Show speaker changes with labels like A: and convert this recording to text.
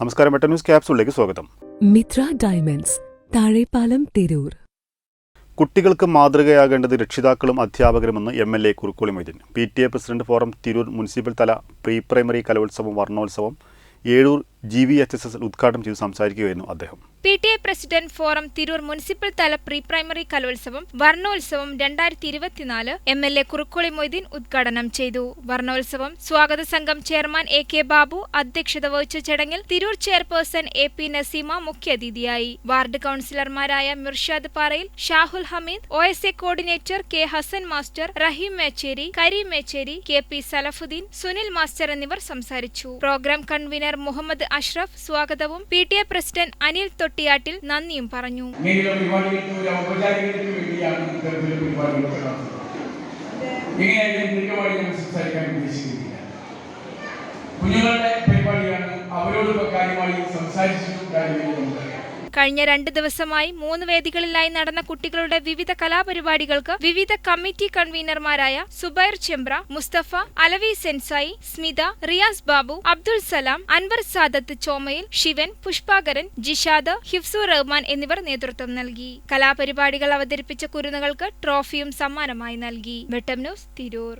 A: നമസ്കാരം. വെട്ട ന്യൂസ് ക്യാപ്സുളിലേക്ക് സ്വാഗതം.
B: മിത്ര ഡയമണ്ട്സ് താഴെപ്പാലം തിരൂർ.
A: കുട്ടികൾക്ക് മാതൃകയാകേണ്ടത് രക്ഷിതാക്കളും അധ്യാപകരുമെന്ന് M L A Kurukkoli Moideen. P T A president forum Tirur municipal തല പ്രീ പ്രൈമറി കലോത്സവം Varnolsavam Ezhur G V H S S ഉദ്ഘാടനം ചെയ്ത് സംസാരിക്കുകയായിരുന്നു അദ്ദേഹം.
C: P T A president forum Tirur municipal തല പ്രീ പ്രൈമറി കലോത്സവം വർണോത്സവം രണ്ടായിരത്തി ഇരുപത്തിനാല് M L A Kurukkoli Moideen ഉദ്ഘാടനം ചെയ്തു. വർണോത്സവം സ്വാഗത സംഘം ചെയർമാൻ എ കെ ബാബു അധ്യക്ഷത വഹിച്ച ചടങ്ങിൽ Tirur chairperson A P Naseema മുഖ്യാതിഥിയായി ward കൌൺസിലർമാരായ Mirshad Parayil Shahul Hameed O S A coordinator K Hasan master Rahim Mechery Karim Mechery K P Salafudheen Sunil master എന്നിവർ സംസാരിച്ചു. പ്രോഗ്രാം കൺവീനർ മുഹമ്മദ് അഷ്റഫ് സ്വാഗതവും P T A president Anil Thottiyattil നന്ദിയും പറഞ്ഞു.
D: കുഞ്ഞുങ്ങളുടെ പരിപാടിയാണ് അവരോട് കാര്യമായി സംസാരിച്ചിട്ടും കാര്യമില്ല നമുക്കറിയാം.
C: കഴിഞ്ഞ രണ്ട് ദിവസമായി മൂന്ന് വേദികളിലായി നടന്ന കുട്ടികളുടെ വിവിധ കലാപരിപാടികൾക്ക് വിവിധ കമ്മിറ്റി കൺവീനർമാരായ സുബൈർ ചെമ്പ്ര മുസ്തഫ അലവി സെൻസായി സ്മിത റിയാസ് ബാബു അബ്ദുൾ സലാം അൻവർ സാദത്ത് ചോമയിൽ ശിവൻ പുഷ്പാകരൻ ജിഷാദ് ഹിഫ്സു റഹ്മാൻ എന്നിവർ നേതൃത്വം നൽകി. കലാപരിപാടികൾ അവതരിപ്പിച്ച കുരുന്നുകൾക്ക് ട്രോഫിയും സമ്മാനമായി നൽകി. വെട്ടം ന്യൂസ് തിരൂർ.